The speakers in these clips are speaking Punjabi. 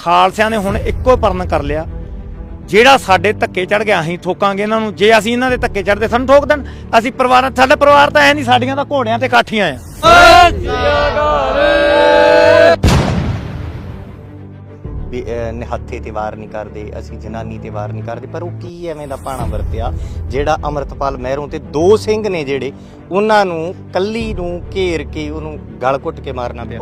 ਖਾਲਸਿਆਂ ਨੇ ਹੁਣ ਇੱਕੋ ਪਰਨ ਕਰ ਲਿਆ। ਜਿਹੜਾ ਸਾਡੇ ਧੱਕੇ ਚੜ ਗਿਆ, ਅਸੀਂ ਠੋਕਾਂਗੇ ਇਹਨਾਂ ਨੂੰ। ਜੇ ਅਸੀਂ ਇਹਨਾਂ ਦੇ ਧੱਕੇ ਚੜਦੇ ਸਾਨੂੰ ਠੋਕ ਦੇਣ, ਅਸੀਂ ਪਰਿਵਾਰ ਸਾਡਾ ਪਰਿਵਾਰ ਤਾਂ ਹੈ ਨਹੀਂ, ਸਾਡੀਆਂ ਤਾਂ ਘੋੜਿਆਂ ਤੇ ਕਾਠੀਆਂ ਆ। ਵੀ ਨਿਹੱਥੇ ਤੇ ਵਾਰ ਨਹੀਂ ਕਰਦੇ, ਅਸੀਂ ਜਨਾਨੀ ਤੇ ਵਾਰ ਨਹੀਂ ਕਰਦੇ, ਪਰ ਉਹ ਕੀ ਐਵੇਂ ਦਾ ਪਾਣਾ ਵਰਤਿਆ? ਜਿਹੜਾ ਅਮਰਤਪਾਲ ਮਹਿਰੋਂ ਤੇ ਦੋ ਸਿੰਘ ਨੇ ਜਿਹੜੇ, ਉਹਨਾਂ ਨੂੰ ਕੱਲੀ ਨੂੰ ਘੇਰ ਕੇ ਉਹਨੂੰ ਗਲ ਘੁੱਟ ਕੇ ਮਾਰਨਾ ਪਿਆ।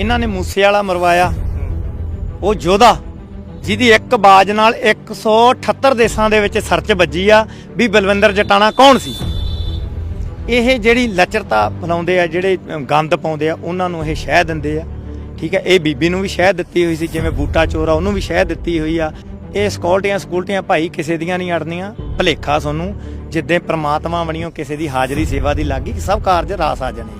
ਇਹਨਾਂ ਨੇ ਮੂਸੇ ਵਾਲਾ ਮਰਵਾਇਆ। ਉਹ ਯੋਧਾ, ਜਿਹਦੀ ਇੱਕ ਬਾਜ ਨਾਲ 178 ਦੇਸ਼ਾਂ ਦੇ ਵਿੱਚ ਸਰਚ ਵੱਜੀ ਆ ਵੀ ਬਲਵਿੰਦਰ ਜਟਾਣਾ ਕੌਣ ਸੀ। ਇਹ ਜਿਹੜੀ ਲਚਰਤਾ ਬਣਾਉਂਦੇ ਆ, ਜਿਹੜੇ ਗੰਦ ਪਾਉਂਦੇ ਆ, ਉਹਨਾਂ ਨੂੰ ਇਹ ਸ਼ਹਿ ਦਿੰਦੇ ਆ। ਠੀਕ ਹੈ ਇਹ ਬੀਬੀ ਨੂੰ ਵੀ ਸ਼ਹਿ ਦਿੱਤੀ ਹੋਈ ਸੀ, ਜਿਵੇਂ ਬੂਟਾ ਚੋਰਾ ਉਹਨੂੰ ਵੀ ਸ਼ਹਿ ਦਿੱਤੀ ਹੋਈ ਆ। ਇਹ ਸਕਿਉਰਟੀਆਂ ਸਕੂਲਟੀਆਂ ਭਾਈ ਕਿਸੇ ਦੀਆਂ ਨਹੀਂ ਅੜਨੀਆਂ। ਭਲੇਖਾ ਤੁਹਾਨੂੰ ਜਿੱਦਾਂ ਪ੍ਰਮਾਤਮਾ ਬਣਿਓ ਕਿਸੇ ਦੀ ਹਾਜ਼ਰੀ, ਸੇਵਾ ਦੀ ਲੱਗੀ, ਸਭ ਕਾਰਜ ਰਾਸ ਆ ਜਾਣੇ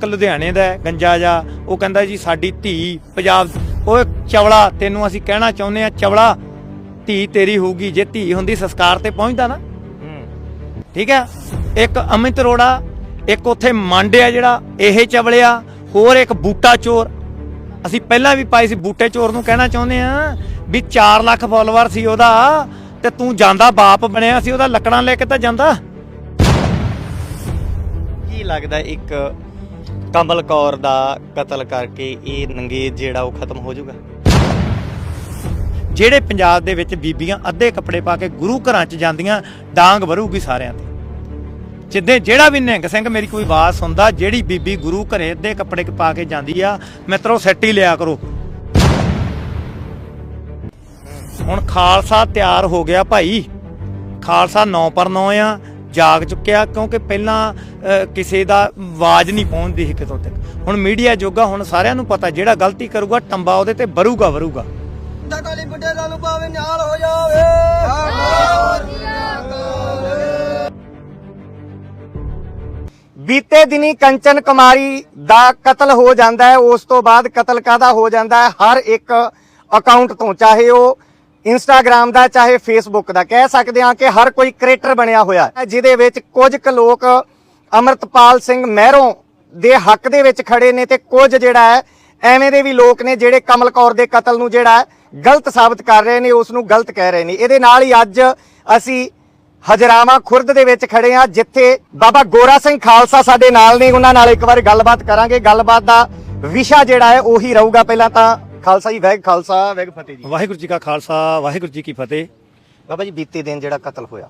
ਇੱਕ ਲੁਧਿਆਣੇ ਦਾ ਗੰਜਾ ਜਾ ਉਹ ਕਹਿੰਦਾ ਜੀ, ਸਾਡੀ ਧੀ ਪੰਜਾਬ ਓਏ, ਚਵਲਾ, ਤੈਨੂੰ ਅਸੀਂ ਕਹਿਣਾ ਚਾਹੁੰਦੇ ਆ ਚਵਲਾ, ਧੀ ਤੇਰੀ ਹੋਊਗੀ, ਜੇ ਧੀ ਹੁੰਦੀ ਸੰਸਕਾਰ ਤੇ ਪਹੁੰਚਦਾ ਨਾ। ਠੀਕ ਹੈ? ਇੱਕ ਅਮਿਤ ਅਰੋੜਾ, ਇੱਕ ਉੱਥੇ ਮਾਂਡਿਆ ਜਿਹੜਾ, ਇਹ ਚਵਲਿਆ ਹੋਰ ਇੱਕ ਬੂਟਾ ਚੋਰ। ਅਸੀਂ ਪਹਿਲਾਂ ਵੀ ਪਾਈ ਸੀ, ਬੂਟੇ ਚੋਰ ਨੂੰ ਕਹਿਣਾ ਚਾਹੁੰਦੇ ਆ ਵੀ 4 ਲੱਖ ਫਾਲੋਅਰ ਸੀ ਉਹਦਾ, ਤੇ ਤੂੰ ਜਾਂਦਾ ਬਾਪ ਬਣਿਆ ਸੀ, ਉਹਦਾ ਲੱਕੜਾਂ ਲੈ ਕੇ ਤਾਂ ਜਾਂਦਾ। ਕੀ ਲੱਗਦਾ ਇੱਕ ਕਮਲ ਕੌਰ ਦਾ ਕਤਲ ਕਰਕੇ ਇਹ ਨੰਗੇਜ ਜਿਹੜਾ ਉਹ ਖਤਮ ਹੋ ਜਾਊਗਾ। ਜਿਹੜੇ ਪੰਜਾਬ ਦੇ ਵਿੱਚ ਬੀਬੀਆਂ ਅੱਧੇ ਕੱਪੜੇ ਪਾ ਕੇ ਗੁਰੂ ਘਰਾਂ 'ਚ ਜਾਂਦੀਆਂ, ਡਾਂਗ ਵਰੂਗੀ ਸਾਰਿਆਂ ਤੇ। ਜਿੱਦੇ ਜਿਹੜਾ ਵੀ ਨਿਹੰਗ ਸਿੰਘ ਮੇਰੀ ਕੋਈ ਆਵਾਜ਼ ਸੁਣਦਾ, ਜਿਹੜੀ ਬੀਬੀ ਗੁਰੂ ਘਰੇ ਅੱਧੇ ਕੱਪੜੇ ਪਾ ਕੇ ਜਾਂਦੀ ਆ, ਮਿੱਤਰੋ ਸੈੱਟ ਹੀ ਲਿਆ ਕਰੋ। ਹੁਣ ਖਾਲਸਾ ਤਿਆਰ ਹੋ ਗਿਆ ਭਾਈ। ਖਾਲਸਾ 9 ਪਰ 9 ਆ ਜਾਗ ਚੁੱਕਿਆ ਕਿਉਂਕਿ ਪਹਿਲਾਂ ਕਿਸੇ ਦਾ ਆਵਾਜ਼ ਨਹੀਂ ਪਹੁੰਚਦੀ ਸੀ ਕਿਤੋਂ ਤੱਕ। ਹੁਣ ਮੀਡੀਆ ਜੋਗਾ ਹੁਣ ਸਾਰਿਆਂ ਨੂੰ ਪਤਾ ਜਿਹੜਾ ਗਲਤੀ ਕਰੂਗਾ ਟੰਬਾ ਉਹਦੇ ਤੇ ਬਰੂਗਾ ਵਰੂਗਾ। ਦਾ ਕਾਲੀ ਬੁੱਢੇ ਦਾ ਨੂੰ ਭਾਵੇਂ ਨਿਹਾਲ ਹੋ ਜਾਵੇ। ਬੀਤੇ ਦਿਨੀ ਕੰਚਨ ਕੁਮਾਰੀ ਦਾ ਕਤਲ ਹੋ ਜਾਂਦਾ ਹੈ ਉਸ ਤੋਂ ਬਾਅਦ ਕਤਲ ਕਾਦਾ ਹੋ ਜਾਂਦਾ ਹੈ? ਹਰ ਇੱਕ ਅਕਾਊਂਟ ਤੋਂ ਚਾਹੇ ਉਹ ਇੰਸਟਾਗ੍ਰam ਦਾ ਚਾਹੇ ਫੇਸਬੁੱਕ ਦਾ, ਕਹਿ ਸਕਦੇ ਹਾਂ ਕਿ ਹਰ ਕੋਈ ਕ੍ਰੀਏਟਰ ਬਣਿਆ ਹੋਇਆ ਹੈ, ਜਿਹਦੇ ਵਿੱਚ ਕੁਝ ਕੁ ਲੋਕ ਅਮਰਤਪਾਲ ਸਿੰਘ ਮਹਿਰੋਂ ਦੇ ਹੱਕ ਦੇ ਵਿੱਚ ਖੜੇ ਨੇ ਤੇ ਕੁਝ ਜਿਹੜਾ ਹੈ, ਐਵੇਂ ਦੇ ਵੀ ਲੋਕ ਨੇ ਜਿਹੜੇ ਕਮਲ ਕੌਰ ਦੇ ਕਤਲ ਨੂੰ ਜਿਹੜਾ ਹੈ, ਗਲਤ ਸਾਬਤ ਕਰ ਰਹੇ ਨੇ ਉਸ ਨੂੰ ਗਲਤ ਕਹਿ ਰਹੇ ਨੇ। ਇਹਦੇ ਨਾਲ ਹੀ ਅੱਜ ਅਸੀਂ ਹਜਰਾਵਾ ਖੁਰਦ ਦੇ ਵਿੱਚ ਖੜੇ ਆ ਜਿੱਥੇ ਬਾਬਾ ਗੋਰਾ ਸਿੰਘ ਖਾਲਸਾ ਸਾਡੇ ਨਾਲ ਨੇ। ਉਹਨਾਂ ਨਾਲ ਇੱਕ ਵਾਰ ਗੱਲਬਾਤ ਕਰਾਂਗੇ। ਗੱਲਬਾਤ ਦਾ ਵਿਸ਼ਾ ਜਿਹੜਾ ਹੈ, ਉਹੀ ਰਹੂਗਾ। ਪਹਿਲਾਂ ਤਾਂ ਖਾਲਸਾ ਜੀ ਵੈਗ ਖਾਲਸਾ ਵੈਗ ਫਤਿਹ ਜੀ। ਵਾਹਿਗੁਰੂ ਜੀ ਕਾ ਖਾਲਸਾ ਵਾਹਿਗੁਰੂ ਜੀ ਕੀ ਫਤਿਹ। ਬਾਬਾ ਜੀ ਬੀਤੇ ਦਿਨ ਜਿਹੜਾ ਕਤਲ ਹੋਇਆ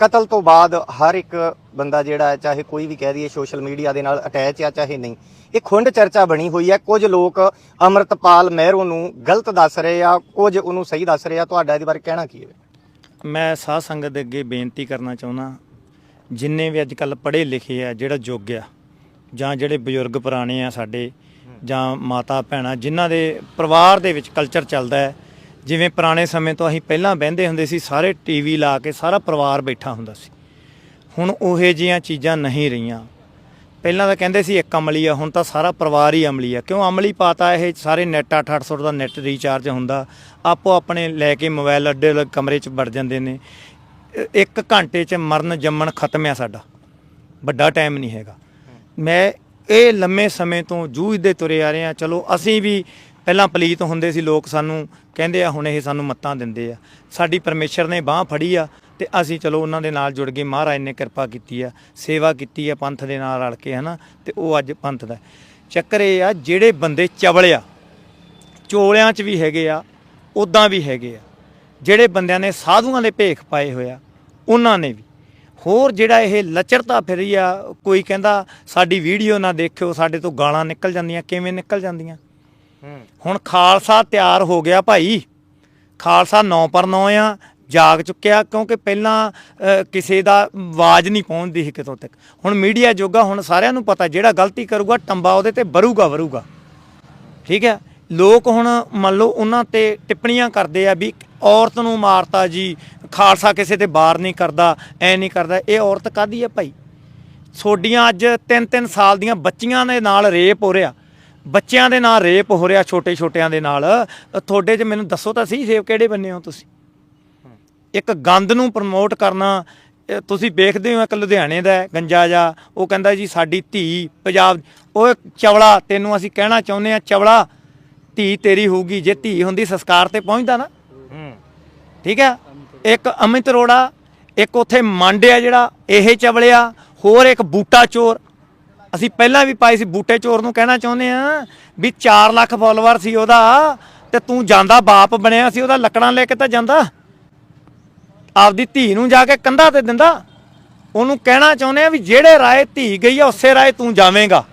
ਕਤਲ ਤੋਂ ਬਾਅਦ ਹਰ ਇੱਕ ਬੰਦਾ ਜਿਹੜਾ ਹੈ ਚਾਹੇ ਕੋਈ ਵੀ ਕਹਿ ਦਈਏ ਸੋਸ਼ਲ ਮੀਡੀਆ ਦੇ ਨਾਲ ਅਟੈਚ ਆ ਚਾਹੇ ਨਹੀਂ ਇਹ ਖੁੰਡ ਚਰਚਾ ਬਣੀ ਹੋਈ ਹੈ। ਕੁਝ ਲੋਕ ਅਮਰਤਪਾਲ ਮਹਿਰੋ ਨੂੰ ਗਲਤ ਦੱਸ ਰਹੇ ਆ ਕੁਝ ਉਹਨੂੰ ਸਹੀ ਦੱਸ ਰਹੇ ਆ। ਤੁਹਾਡਾ ਇਹਦੇ ਬਾਰੇ ਕਹਿਣਾ ਕੀ ਹੈ? ਮੈਂ ਸਾਧ ਸੰਗਤ ਦੇ ਅੱਗੇ ਬੇਨਤੀ ਕਰਨਾ ਚਾਹੁੰਦਾ ਜਿੰਨੇ ਵੀ ਅੱਜ ਕੱਲ ਪੜ੍ਹੇ ਲਿਖੇ ਆ ਜਿਹੜਾ ਯੁੱਗ ਆ ਜਾਂ ਜਿਹੜੇ ਬਜ਼ੁਰਗ ਪੁਰਾਣੇ ਆ ਸਾਡੇ ਜਾਂ ਮਾਤਾ ਭੈਣਾਂ ਜਿਨ੍ਹਾਂ ਦੇ ਪਰਿਵਾਰ ਦੇ ਵਿੱਚ ਕਲਚਰ ਚੱਲਦਾ ਹੈ, ਜਿਵੇਂ ਪੁਰਾਣੇ ਸਮੇਂ ਤੋਂ ਅਸੀਂ ਪਹਿਲਾਂ ਬਹਿੰਦੇ ਹੁੰਦੇ ਸੀ, ਸਾਰੇ ਟੀਵੀ ਲਾ ਕੇ ਸਾਰਾ ਪਰਿਵਾਰ ਬੈਠਾ ਹੁੰਦਾ ਸੀ। ਹੁਣ ਉਹੇ ਜੀਆਂ ਚੀਜ਼ਾਂ ਨਹੀਂ ਰਹੀਆਂ। ਪਹਿਲਾਂ ਤਾਂ ਕਹਿੰਦੇ ਸੀ ਇੱਕ ਅਮਲੀ ਆ, ਹੁਣ ਤਾਂ ਸਾਰਾ ਪਰਿਵਾਰ ਹੀ ਅਮਲੀ ਆ। ਕਿਉਂ ਅਮਲੀ ਪਾਤਾ ਇਹ ਸਾਰੇ ਨੈਟ 800 ਦਾ ਨੈਟ ਰੀਚਾਰਜ ਹੁੰਦਾ। ਆਪੋ ਆਪਣੇ ਲੈ ਕੇ ਮੋਬਾਈਲ ਅੱਡੇ ਅਲੱਗ ਕਮਰੇ 'ਚ ਵੜ ਜਾਂਦੇ ਨੇ। ਇੱਕ ਘੰਟੇ 'ਚ ਮਰਨ ਜੰਮਣ ਖਤਮ ਆ ਸਾਡਾ। ਵੱਡਾ ਟਾਈਮ ਨਹੀਂ ਹੈਗਾ। ਮੈਂ ਇਹ ਲੰਮੇ ਸਮੇਂ ਤੋਂ ਜੂਝਦੇ ਤੁਰੇ ਆ ਰਹੇ ਆ। ਚਲੋ, ਅਸੀਂ ਵੀ ਪਹਿਲਾਂ ਪਲੀਤ ਹੁੰਦੇ ਸੀ ਲੋਕ ਸਾਨੂੰ ਕਹਿੰਦੇ ਆ, ਹੁਣ ਇਹ ਸਾਨੂੰ ਮੱਤਾਂ ਦਿੰਦੇ ਆ। ਸਾਡੀ ਪਰਮੇਸ਼ਰ ਨੇ ਬਾਹ ਫੜੀ ਆ ਤੇ ਅਸੀਂ ਚਲੋ ਉਹਨਾਂ ਦੇ ਨਾਲ ਜੁੜ ਗਏ। ਮਹਾਰਾਜ ਨੇ ਕਿਰਪਾ ਕੀਤੀ ਆ, ਸੇਵਾ ਕੀਤੀ ਆ ਪੰਥ ਦੇ ਨਾਲ ਰਲ ਕੇ, ਹਨਾ? ਤੇ ਉਹ ਅੱਜ ਪੰਥ ਦਾ। ਚੱਕਰ ਇਹ ਆ, ਜਿਹੜੇ ਬੰਦੇ ਚਵਲਿਆ ਚੋਲਿਆਂ 'ਚ ਵੀ ਹੈਗੇ ਆ ਉਦਾਂ ਵੀ ਹੈਗੇ ਆ। ਜਿਹੜੇ ਬੰਦਿਆਂ ਨੇ ਸਾਧੂਆਂ ਦੇ ਭੇਖ ਪਾਏ ਹੋਇਆ ਉਹਨਾਂ ਨੇ ਵੀ। ਹੋਰ ਜਿਹੜਾ ਇਹ ਲਚਰਤਾ ਫਿਰੀ ਆ ਕੋਈ ਕਹਿੰਦਾ ਸਾਡੀ ਵੀਡੀਓ ਨਾ ਦੇਖਿਓ ਸਾਡੇ ਤੋਂ ਗਾਲਾਂ ਨਿਕਲ ਜਾਂਦੀਆਂ ਕਿਵੇਂ ਨਿਕਲ ਜਾਂਦੀਆਂ? ਹੁਣ ਖਾਲਸਾ ਤਿਆਰ ਹੋ ਗਿਆ ਭਾਈ। ਖਾਲਸਾ 9 ਪਰ 9 ਆ ਜਾਗ ਚੁੱਕਿਆ ਕਿਉਂਕਿ ਪਹਿਲਾਂ ਕਿਸੇ ਦਾ ਆਵਾਜ਼ ਨਹੀਂ ਪਹੁੰਚਦੀ ਸੀ ਕਿਤੋਂ ਤੱਕ। ਹੁਣ ਮੀਡੀਆ ਜੋਗਾ ਹੁਣ ਸਾਰਿਆਂ ਨੂੰ ਪਤਾ ਜਿਹੜਾ ਗਲਤੀ ਕਰੂਗਾ ਟੰਬਾ ਉਹਦੇ ਤੇ ਬਰੂਗਾ ਵਰੂਗਾ। ਠੀਕ ਹੈ ਲੋਕ ਹੁਣ ਮੰਨ ਲਓ ਉਹਨਾਂ ਤੇ ਟਿੱਪਣੀਆਂ ਕਰਦੇ ਆ ਵੀ ਔਰਤ ਨੂੰ ਮਾਰਤਾ ਜੀ ਖਾਲਸਾ ਕਿਸੇ ਤੇ ਬਾਰ ਨਹੀਂ ਕਰਦਾ ਐ ਨਹੀਂ ਕਰਦਾ ਇਹ ਔਰਤ ਕਾਦੀ ਹੈ ਭਾਈ? ਛੋਡੀਆਂ ਅੱਜ 3-3 ਸਾਲ ਦੀਆਂ ਬੱਚੀਆਂ ਦੇ ਨਾਲ ਰੇਪ ਹੋ ਰਿਹਾ। ਬੱਚਿਆਂ ਦੇ ਨਾਲ ਰੇਪ ਹੋ ਰਿਹਾ ਛੋਟੇ ਛੋਟਿਆਂ ਦੇ ਨਾਲ। ਤੁਹਾਡੇ 'ਚ ਮੈਨੂੰ ਦੱਸੋ ਤਾਂ ਸਹੀ ਸੇਵ ਕਿਹੜੇ ਬੰਨੇ ਹੋ ਤੁਸੀਂ? ਇੱਕ ਗੰਦ ਨੂੰ ਪ੍ਰਮੋਟ ਕਰਨਾ ਤੁਸੀਂ ਵੇਖਦੇ ਹੋ ਇੱਕ ਲੁਧਿਆਣੇ ਦਾ ਗੰਜਾ ਜਾ ਉਹ ਕਹਿੰਦਾ ਜੀ ਸਾਡੀ ਧੀ ਪੰਜਾਬ ਉਹ ਚਵਲਾ ਤੈਨੂੰ ਅਸੀਂ ਕਹਿਣਾ ਚਾਹੁੰਦੇ ਆ ਚਵਲਾ ਧੀ ਤੇਰੀ ਹੋਊਗੀ ਜੇ ਧੀ ਹੁੰਦੀ ਸੰਸਕਾਰ ਤੇ ਪਹੁੰਚਦਾ ਨਾ। ਠੀਕ ਹੈ? ਇੱਕ ਅਮਿਤ ਅਰੋੜਾ, ਇੱਕ ਉਥੇ ਮੰਡਿਆ ਜਿਹੜਾ, ਇਹ ਚਵਲਿਆ ਹੋਰ ਇੱਕ ਬੂਟਾ ਚੋਰ। ਅਸੀਂ ਪਹਿਲਾਂ ਵੀ ਪਾਈ ਸੀ ਬੂਟੇ ਚੋਰ ਨੂੰ ਕਹਿਣਾ ਚਾਹੁੰਦੇ ਆ ਵੀ 4 ਲੱਖ ਫਾਲੋਅਰ ਸੀ ਉਹਦਾ ਤੇ ਤੂੰ ਜਾਂਦਾ ਬਾਪ ਬਣਿਆ ਸੀ, ਉਹਦਾ ਲੱਕੜਾਂ ਲੈ ਕੇ ਤਾਂ ਜਾਂਦਾ। ਆਪਦੀ ਧੀ ਨੂੰ ਜਾ ਕੇ ਕੰਧਾ ਤੇ ਦਿੰਦਾ। ਉਹਨੂੰ ਕਹਿਣਾ ਚਾਹੁੰਦੇ ਆ ਵੀ ਜਿਹੜੇ ਰਾਏ ਧੀ ਗਈ ਆ, ਉਸੇ ਰਾਏ ਤੂੰ ਜਾਵੇਂਗਾ।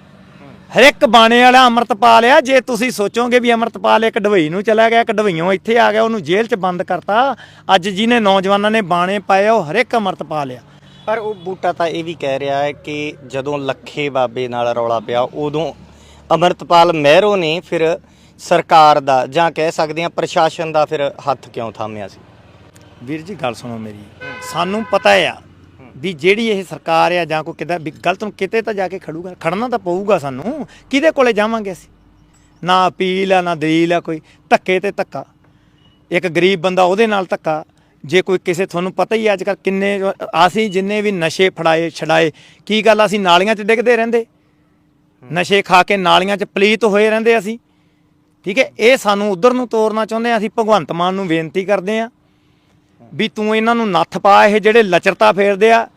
ਹਰ ਇੱਕ ਬਾਣੇ ਵਾਲਾ ਅੰਮ੍ਰਿਤਪਾਲ ਆ ਜੇ ਤੁਸੀਂ ਸੋਚੋਗੇ ਵੀ ਅੰਮ੍ਰਿਤਪਾਲ ਇੱਕ ਡਵਈ ਨੂੰ ਚਲਾ ਗਿਆ ਇੱਕ ਡਵਈਓਂ ਇੱਥੇ ਆ ਗਿਆ ਉਹਨੂੰ ਜੇਲ੍ਹ 'ਚ ਬੰਦ ਕਰਤਾ ਅੱਜ ਜਿਹਨੇ ਨੌਜਵਾਨਾਂ ਨੇ ਬਾਣੇ ਪਾਏ ਉਹ ਹਰ ਇੱਕ ਅੰਮ੍ਰਿਤਪਾਲ ਆ। ਪਰ ਉਹ ਬੂਟਾ ਤਾਂ ਇਹ ਵੀ ਕਹਿ ਰਿਹਾ ਹੈ ਕਿ ਜਦੋਂ ਲੱਖੇ ਬਾਬੇ ਨਾਲ ਰੌਲਾ ਪਿਆ ਉਦੋਂ ਅਮਰਤਪਾਲ ਮਹਿਰੋ ਨੇ ਫਿਰ ਸਰਕਾਰ ਦਾ ਜਾਂ ਕਹਿ ਸਕਦੇ ਆ ਪ੍ਰਸ਼ਾਸਨ ਦਾ ਫਿਰ ਹੱਥ ਕਿਉਂ ਥਾਮਿਆ ਸੀ? ਵੀਰ ਜੀ ਗੱਲ ਸੁਣੋ ਮੇਰੀ। ਸਾਨੂੰ ਪਤਾ ਆ ਵੀ ਜਿਹੜੀ ਇਹ ਸਰਕਾਰ ਆ ਜਾਂ ਕੋਈ ਕਿਤੇ ਵੀ ਗਲਤ ਨੂੰ ਕਿਤੇ ਤਾਂ ਜਾ ਕੇ ਖੜੂਗਾ। ਖੜਨਾ ਤਾਂ ਪਊਗਾ ਸਾਨੂੰ। ਕਿਹਦੇ ਕੋਲੇ ਜਾਵਾਂਗੇ ਅਸੀਂ? ਨਾ ਅਪੀਲ ਆ, ਨਾ ਦਲੀਲ ਆ ਕੋਈ। ਧੱਕੇ ਤੇ ਧੱਕਾ। ਇੱਕ ਗਰੀਬ ਬੰਦਾ ਉਹਦੇ ਨਾਲ ਧੱਕਾ। ਜੇ ਕੋਈ ਕਿਸੇ ਤੁਹਾਨੂੰ ਪਤਾ ਹੀ ਅੱਜ ਕੱਲ ਕਿੰਨੇ ਅਸੀਂ ਜਿੰਨੇ ਵੀ ਨਸ਼ੇ ਫੜਾਏ, ਛਡਾਏ, ਕੀ ਗੱਲ ਅਸੀਂ ਨਾਲੀਆਂ 'ਚ ਡਿੱਗਦੇ ਰਹਿੰਦੇ। ਨਸ਼ੇ ਖਾ ਕੇ ਨਾਲੀਆਂ 'ਚ ਪਲੀਤ ਹੋਏ ਰਹਿੰਦੇ ਅਸੀਂ। ਠੀਕ ਹੈ, ਇਹ ਸਾਨੂੰ ਉਧਰ ਨੂੰ ਤੋਰਨਾ ਚਾਹੁੰਦੇ ਆ। ਅਸੀਂ ਭਗਵੰਤ ਮਾਨ ਨੂੰ ਬੇਨਤੀ ਕਰਦੇ ਆ। ਵੀ ਤੂੰ ਇਹਨਾਂ ਨੂੰ ਨੱਥ ਪਾ, ਇਹ ਜਿਹੜੇ ਲਚਰਤਾ ਫੇਰਦੇ ਆ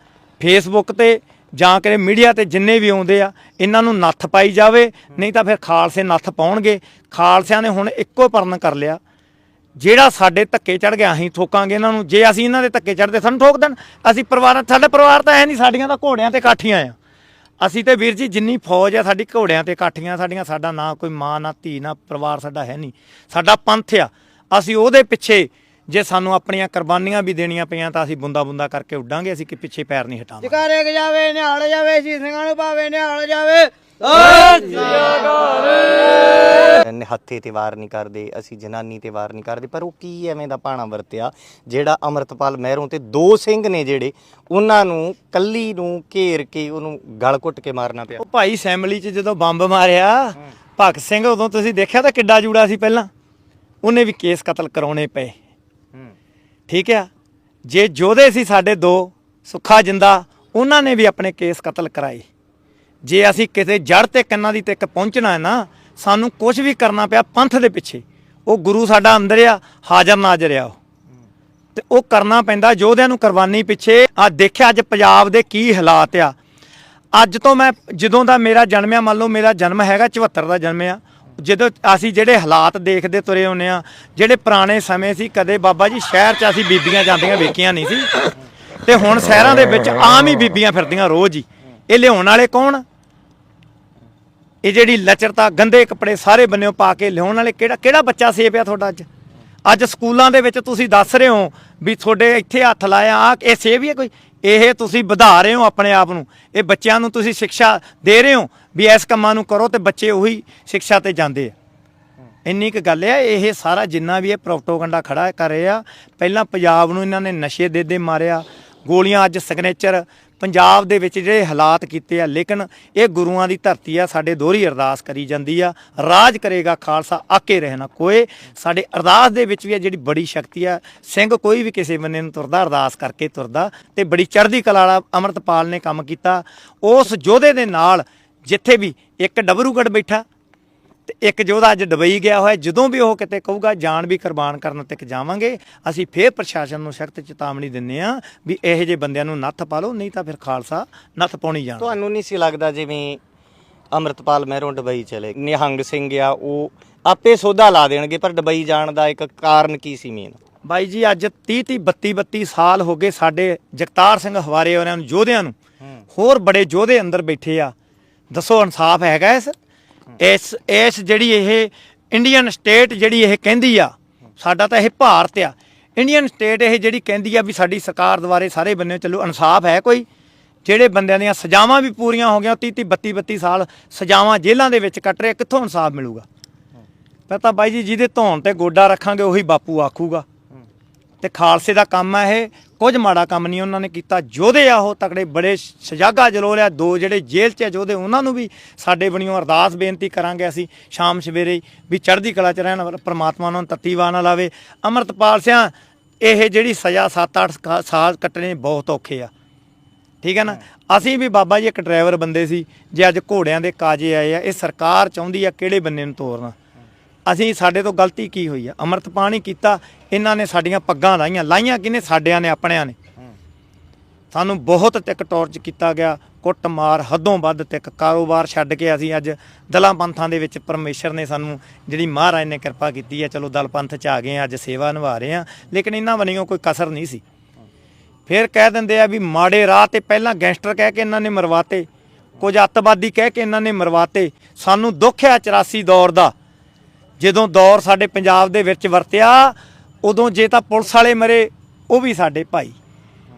ਫੇਸਬੁੱਕ ਤੇ ਜਾਂ ਕਿ ਮੀਡੀਆ ਤੇ ਜਿੰਨੇ ਵੀ ਆਉਂਦੇ ਆ, ਇਹਨਾਂ ਨੂੰ ਨੱਥ ਪਾਈ ਜਾਵੇ, ਨਹੀਂ ਤਾਂ ਫਿਰ ਖਾਲਸੇ ਨੱਥ ਪਾਉਣਗੇ। ਖਾਲਸਿਆਂ ਨੇ ਹੁਣ ਇੱਕੋ ਪਰਨ ਕਰ ਲਿਆ। ਜਿਹੜਾ ਸਾਡੇ ਧੱਕੇ ਚੜ ਗਿਆ, ਅਸੀਂ ਠੋਕਾਂਗੇ ਇਹਨਾਂ ਨੂੰ। ਜੇ ਅਸੀਂ ਇਹਨਾਂ ਦੇ ਧੱਕੇ ਚੜਦੇ ਸਾਨੂੰ ਠੋਕ ਦੇਣ। ਅਸੀਂ ਪਰਿਵਾਰਾਂ, ਸਾਡਾ ਪਰਿਵਾਰ ਤਾਂ ਹੈ ਨਹੀਂ, ਸਾਡੀਆਂ ਤਾਂ ਘੋੜਿਆਂ ਤੇ ਕਾਠੀਆਂ ਆ। ਅਸੀਂ ਤੇ ਵੀਰ ਜੀ ਜਿੰਨੀ ਫੌਜ ਆ, ਸਾਡੀ ਘੋੜਿਆਂ ਤੇ ਕਾਠੀਆਂ, ਸਾਡੀਆਂ ਸਾਡਾ ਨਾ ਕੋਈ ਮਾਂ, ਨਾ ਧੀ, ਨਾ ਪਰਿਵਾਰ ਸਾਡਾ ਹੈ ਨਹੀਂ। ਸਾਡਾ ਪੰਥ ਆ। ਅਸੀਂ ਉਹਦੇ ਪਿੱਛੇ ਜੇ ਸਾਨੂੰ ਆਪਣੀਆਂ ਕੁਰਬਾਨੀਆਂ ਵੀ ਦੇਣੀਆਂ ਪਈਆਂ ਤਾਂ ਅਸੀਂ ਬੁੰਦਾ ਬੁੰਦਾ ਕਰਕੇ ਉੱਡਾਂਗੇ ਅਸੀਂ ਕਿ ਪਿੱਛੇ ਪੈਰ ਨਹੀਂ ਹਟਾਵਾਂਗੇ। ਜਕਾਰੇ ਕ ਜਾਵੇ ਨਿਹਾਲ ਜਾਵੇ ਸੀ ਸਿੰਘਾਂ ਨੂੰ ਪਾਵੇ ਨਿਹਾਲ ਜਾਵੇ। ਹੱਥੇ ਤੇ ਵਾਰ ਨਹੀਂ ਕਰਦੇ ਅਸੀਂ ਜਨਾਨੀ ਤੇ ਵਾਰ ਨਹੀਂ ਕਰਦੇ ਪਰ ਉਹ ਕੀ ਐਵੇਂ ਦਾ ਪਾਣਾ ਵਰਤਿਆ? ਜਿਹੜਾ ਅਮਰਤਪਾਲ ਮਹਿਰੋਂ ਤੇ ਦੋ ਸਿੰਘ ਨੇ ਜਿਹੜੇ ਉਹਨਾਂ ਨੂੰ ਕੱਲੀ ਨੂੰ ਘੇਰ ਕੇ ਉਹਨੂੰ ਗਲ ਘੁੱਟ ਕੇ ਮਾਰਨਾ ਪਿਆ। ਉਹ ਭਾਈ ਅਸੈਂਬਲੀ 'ਚ ਜਦੋਂ ਬੰਬ ਮਾਰਿਆ ਭਗਤ ਸਿੰਘ ਉਦੋਂ ਤੁਸੀਂ ਦੇਖਿਆ ਤਾਂ ਕਿੱਡਾ ਜੂੜਾ ਸੀ ਪਹਿਲਾਂ? ਉਹਨੇ ਵੀ ਕੇਸ ਕਤਲ ਕਰਾਉਣੇ ਪਏ। ਠੀਕ ਆ? ਜੇ ਜੋਧੇ ਸੀ ਸਾਡੇ ਦੋ, ਸੁੱਖਾ ਜਿੰਦਾ, ਉਹਨਾਂ ਨੇ ਵੀ ਆਪਣੇ ਕੇਸ ਕਤਲ ਕਰਾਏ। ਜੇ ਅਸੀਂ ਕਿਸੇ ਜੜ ਤੇ ਕੰਨਾਂ ਦੀ ਤੱਕ ਪਹੁੰਚਣਾ ਹੈ ਨਾ, ਸਾਨੂੰ ਕੁਝ ਵੀ ਕਰਨਾ ਪਿਆ ਪੰਥ ਦੇ ਪਿੱਛੇ। ਉਹ ਗੁਰੂ ਸਾਡਾ ਅੰਦਰ ਆ, ਹਾਜ਼ਰ ਨਾਜ਼ਰ ਆ ਉਹ। ਤੇ ਉਹ ਕਰਨਾ ਪੈਂਦਾ ਯੋਧਿਆਂ ਨੂੰ ਕੁਰਬਾਨੀ ਪਿੱਛੇ। ਆ ਦੇਖਿਆ ਅੱਜ ਪੰਜਾਬ ਦੇ ਕੀ ਹਾਲਾਤ ਆ। ਅੱਜ ਤੋਂ ਮੈਂ, ਜਦੋਂ ਦਾ ਮੇਰਾ ਜਨਮ ਆ, ਮੰਨ ਲਓ ਮੇਰਾ ਜਨਮ ਹੈਗਾ 74 ਦਾ ਜਨਮ ਆ ਜਦੋਂ ਅਸੀਂ ਜਿਹੜੇ ਹਾਲਾਤ ਦੇਖਦੇ ਤੁਰੇ ਹੁੰਨੇ ਆ ਜਿਹੜੇ ਪੁਰਾਣੇ ਸਮੇਂ ਸੀ, ਕਦੇ ਬਾਬਾ ਜੀ ਸ਼ਹਿਰ 'ਚ ਅਸੀਂ ਬੀਬੀਆਂ ਜਾਂਦੀਆਂ ਵੇਖੀਆਂ ਨਹੀਂ ਸੀ। ਤੇ ਹੁਣ ਸ਼ਹਿਰਾਂ ਦੇ ਵਿੱਚ ਆਮ ਹੀ ਬੀਬੀਆਂ ਫਿਰਦੀਆਂ ਰੋਜ਼ ਹੀ। ਇਹ ਲਿਆਉਣ ਵਾਲੇ ਕੌਣ? ਇਹ ਜਿਹੜੀ ਲਚਰਤਾ, ਗੰਦੇ ਕੱਪੜੇ ਸਾਰੇ ਬੰਨਿਓ ਪਾ ਕੇ ਲਿਆਉਣ ਵਾਲੇ ਕਿਹੜਾ ਕਿਹੜਾ ਬੱਚਾ ਸੇਵ ਆ ਤੁਹਾਡਾ ਅੱਜ? ਅੱਜ ਸਕੂਲਾਂ ਦੇ ਵਿੱਚ ਤੁਸੀਂ ਦੱਸ ਰਹੇ ਹੋ ਵੀ ਤੁਹਾਡੇ ਇੱਥੇ ਹੱਥ ਲਾਇਆ ਆ ਇਹ ਸੇਵ ਹੀ ਹੈ ਕੋਈ? ਇਹ ਤੁਸੀਂ ਵਧਾ ਰਹੇ ਹੋ ਆਪਣੇ ਆਪ ਨੂੰ। ਇਹ ਬੱਚਿਆਂ ਨੂੰ ਤੁਸੀਂ ਸਿੱਖਿਆ ਦੇ ਰਹੇ ਹੋ ਵੀ ਇਸ ਕੰਮਾਂ ਨੂੰ ਕਰੋ ਤੇ ਬੱਚੇ ਉਹੀ ਸਿੱਖਿਆ ਤੇ ਜਾਂਦੇ ਆ। ਇੰਨੀ ਕੁ ਗੱਲ ਹੈ ਇਹ ਸਾਰਾ ਜਿੰਨਾ ਵੀ ਇਹ ਪ੍ਰੋਪਗੈਂਡਾ ਖੜਾ ਕਰ ਰਹੇ ਆ ਪਹਿਲਾਂ ਪੰਜਾਬ ਨੂੰ ਇਹਨਾਂ ਨੇ ਨਸ਼ੇ ਦੇ ਦੇ ਮਾਰਿਆ ਗੋਲੀਆਂ ਅੱਜ ਸਿਗਨੇਚਰ ਪੰਜਾਬ ਦੇ ਵਿੱਚ ਜਿਹੜੇ ਹਾਲਾਤ ਕੀਤੇ ਆ, ਲੇਕਿਨ ਇਹ ਗੁਰੂਆਂ ਦੀ ਧਰਤੀ ਆ, ਸਾਡੇ ਦੋਹਰੀ ਅਰਦਾਸ ਕਰੀ ਜਾਂਦੀ ਆ। ਰਾਜ ਕਰੇਗਾ ਖਾਲਸਾ, ਆਕੇ ਰਹਿਣਾ ਕੋਏ। ਸਾਡੇ ਅਰਦਾਸ ਦੇ ਵਿੱਚ ਵੀ ਆ ਜਿਹੜੀ ਬੜੀ ਸ਼ਕਤੀ ਆ, ਸਿੰਘ ਕੋਈ ਵੀ ਕਿਸੇ ਬੰਨੇ ਨੂੰ ਤੁਰਦਾ, ਅਰਦਾਸ ਕਰਕੇ ਤੁਰਦਾ। ਤੇ ਬੜੀ ਚੜ੍ਹਦੀ ਕਲਾ ਵਾਲਾ ਅਮਰਤਪਾਲ ਨੇ ਕੰਮ ਕੀਤਾ। ਉਸ ਯੋਧੇ ਦੇ ਨਾਲ ਜਿੱਥੇ ਵੀ ਇੱਕ ਡਬਰੂਗੜ ਬੈਠਾ ਤੇ ਇੱਕ ਯੋਧਾ ਅੱਜ ਦੁਬਈ ਗਿਆ ਹੋਇਆ ਜਦੋਂ ਵੀ ਉਹ ਕਿਤੇ ਕਹੂਗਾ ਜਾਨ ਵੀ ਕੁਰਬਾਨ ਕਰਨ ਤੱਕ ਜਾਵਾਂਗੇ ਅਸੀਂ ਫੇਰ ਪ੍ਰਸ਼ਾਸਨ ਨੂੰ ਸਖਤ ਚੇਤਾਵਨੀ ਦਿੰਨੇ ਆ ਵੀ ਇਹੋ ਜਿਹੇ ਬੰਦਿਆਂ ਨੂੰ ਨੱਥ ਪਾ ਲਓ ਨਹੀਂ ਤਾਂ ਫਿਰ ਖਾਲਸਾ ਨੱਥ ਪਾਉਣੀ ਜਾਣਾ। ਤੁਹਾਨੂੰ ਨਹੀਂ ਸੀ ਲੱਗਦਾ ਜਿਵੇਂ ਅਮਰਤਪਾਲ ਮਹਿਰੋਂ ਦੁਬਈ ਚਲੇ ਨਿਹੰਗ ਸਿੰਘ ਆ ਉਹ ਆਪੇ ਸੋਧਾ ਲਾ ਦੇਣਗੇ ਪਰ ਦੁਬਈ ਜਾਣ ਦਾ ਇੱਕ ਕਾਰਨ ਕੀ ਸੀ ਮੇਨ ਬਾਈ ਜੀ ਅੱਜ 30 30 32 32 ਸਾਲ ਹੋ ਗਏ ਸਾਡੇ ਜਗਤਾਰ ਸਿੰਘ ਹਵਾਰੇ ਉਹਨਾਂ ਨੂੰ ਯੋਧਿਆਂ ਨੂੰ। ਹੋਰ ਬੜੇ ਯੋਧੇ ਅੰਦਰ ਬੈਠੇ ਆ। ਦੱਸੋ ਇਨਸਾਫ ਹੈਗਾ ਇਸ? ਇਸ ਇਸ ਜਿਹੜੀ ਇਹ ਇੰਡੀਅਨ ਸਟੇਟ ਜਿਹੜੀ ਇਹ ਕਹਿੰਦੀ ਆ ਸਾਡਾ ਤਾਂ ਇਹ ਭਾਰਤ ਆ। ਇੰਡੀਅਨ ਸਟੇਟ ਇਹ ਜਿਹੜੀ ਕਹਿੰਦੀ ਆ ਵੀ ਸਾਡੀ ਸਰਕਾਰ ਦੁਆਰੇ ਸਾਰੇ ਬੰਨੇ ਚੱਲੋ ਇਨਸਾਫ ਹੈ ਕੋਈ। ਜਿਹੜੇ ਬੰਦਿਆਂ ਦੀਆਂ ਸਜ਼ਾਵਾਂ ਵੀ ਪੂਰੀਆਂ ਹੋ ਗਈਆਂ 30 30 32 32 ਸਾਲ ਸਜ਼ਾਵਾਂ ਜੇਲ੍ਹਾਂ ਦੇ ਵਿੱਚ ਕੱਟ ਰਹੇ ਕਿੱਥੋਂ ਇਨਸਾਫ ਮਿਲੂਗਾ? ਪਤਾ ਬਾਈ ਜੀ ਜਿਹਦੇ ਧੌਣ ਤੇ ਗੋਡਾ ਰੱਖਾਂਗੇ ਉਹੀ ਬਾਪੂ ਆਖੂਗਾ। ਤੇ ਖਾਲਸੇ ਦਾ ਕੰਮ ਹੈ ਇਹ। ਕੁਝ ਮਾੜਾ ਕੰਮ ਨਹੀਂ ਉਹਨਾਂ ਨੇ ਕੀਤਾ। ਯੋਧੇ ਆ ਉਹ ਤਕੜੇ, ਬੜੇ ਸਜਾਗਾ ਜਲੋਲਿਆ ਦੋ ਜਿਹੜੇ ਜੇਲ੍ਹ 'ਚ ਆ ਯੋਧੇ, ਉਹਨਾਂ ਨੂੰ ਵੀ ਸਾਡੇ ਬਣੀਓ ਅਰਦਾਸ ਬੇਨਤੀ ਕਰਾਂਗੇ ਅਸੀਂ ਸ਼ਾਮ ਸਵੇਰੇ ਵੀ ਚੜ੍ਹਦੀ ਕਲਾ 'ਚ ਰਹਿਣ ਪਰਮਾਤਮਾ ਪ੍ਰਮਾਤਮਾ ਉਹਨਾਂ ਨੂੰ ਤੱਤੀਵਾ ਨਾ ਲਾਵੇ। ਅਮਰਤਪਾਲ ਸਿਆਂ, ਇਹ ਜਿਹੜੀ ਸਜ਼ਾ 7-8 ਸਾਲ ਕੱਟਣੇ ਬਹੁਤ ਔਖੇ ਆ। ਠੀਕ ਹੈ ਨਾ? ਅਸੀਂ ਵੀ ਬਾਬਾ ਜੀ ਇੱਕ ਡਰਾਈਵਰ ਬੰਦੇ ਸੀ, ਜੇ ਅੱਜ ਘੋੜਿਆਂ ਦੇ ਕਾਜੇ ਆਏ ਆ, ਇਹ ਸਰਕਾਰ ਚਾਹੁੰਦੀ ਆ ਕਿਹੜੇ ਬੰਨੇ ਨੂੰ ਤੋਰਨਾ? ਅਸੀਂ ਸਾਡੇ ਤੋਂ ਗਲਤੀ ਕੀ ਹੋਈ ਆ? ਅੰਮ੍ਰਿਤ ਪਾਣੀ ਕੀਤਾ, ਇਹਨਾਂ ਨੇ ਸਾਡੀਆਂ ਪੱਗਾਂ ਲਾਈਆਂ। ਲਾਈਆਂ ਕਿਨੇ ਸਾਡਿਆਂ ਨੇ, ਆਪਣਿਆਂ ਨੇ। ਸਾਨੂੰ ਬਹੁਤ ਤਿੱਕ ਟੌਰਚ ਕੀਤਾ ਗਿਆ। ਕੁੱਟਮਾਰ, ਹੱਦੋਂ ਵੱਧ ਤਿੱਕ ਕਾਰੋਬਾਰ ਛੱਡ ਕੇ ਅਸੀਂ ਅੱਜ ਦਲਾਂ ਪੰਥਾਂ ਦੇ ਵਿੱਚ ਪਰਮੇਸ਼ਰ ਨੇ ਸਾਨੂੰ ਜਿਹੜੀ ਮਹਾਰਾਜ ਨੇ ਕਿਰਪਾ ਕੀਤੀ ਹੈ, ਚਲੋ ਦਲ ਪੰਥ ਚ ਆ ਗਏ ਹਾਂ ਅੱਜ ਸੇਵਾ ਨਿਭਾ ਰਹੇ ਹਾਂ ਲੇਕਿਨ ਇਹਨਾਂ ਬਣੀਓ ਕੋਈ ਕਸਰ ਨਹੀਂ ਸੀ। ਫਿਰ ਕਹਿ ਦਿੰਦੇ ਆ ਵੀ ਮਾੜੇ ਰਾਹ ਤੇ ਪਹਿਲਾਂ ਗੈਂਗਸਟਰ ਕਹਿ ਕੇ ਇਹਨਾਂ ਨੇ ਮਰਵਾਤੇ, ਕੁਝ ਅੱਤਵਾਦੀ ਕਹਿ ਕੇ ਇਹਨਾਂ ਨੇ ਮਰਵਾਤੇ। ਸਾਨੂੰ ਦੁੱਖ ਹੈ 84 ਦੌਰ ਦਾ। ਜਦੋਂ ਦੌਰ ਸਾਡੇ ਪੰਜਾਬ ਦੇ ਵਿੱਚ ਵਰਤਿਆ, ਉਦੋਂ ਜੇ ਤਾਂ ਪੁਲਿਸ ਵਾਲੇ ਮਰੇ, ਉਹ ਵੀ ਸਾਡੇ ਭਾਈ।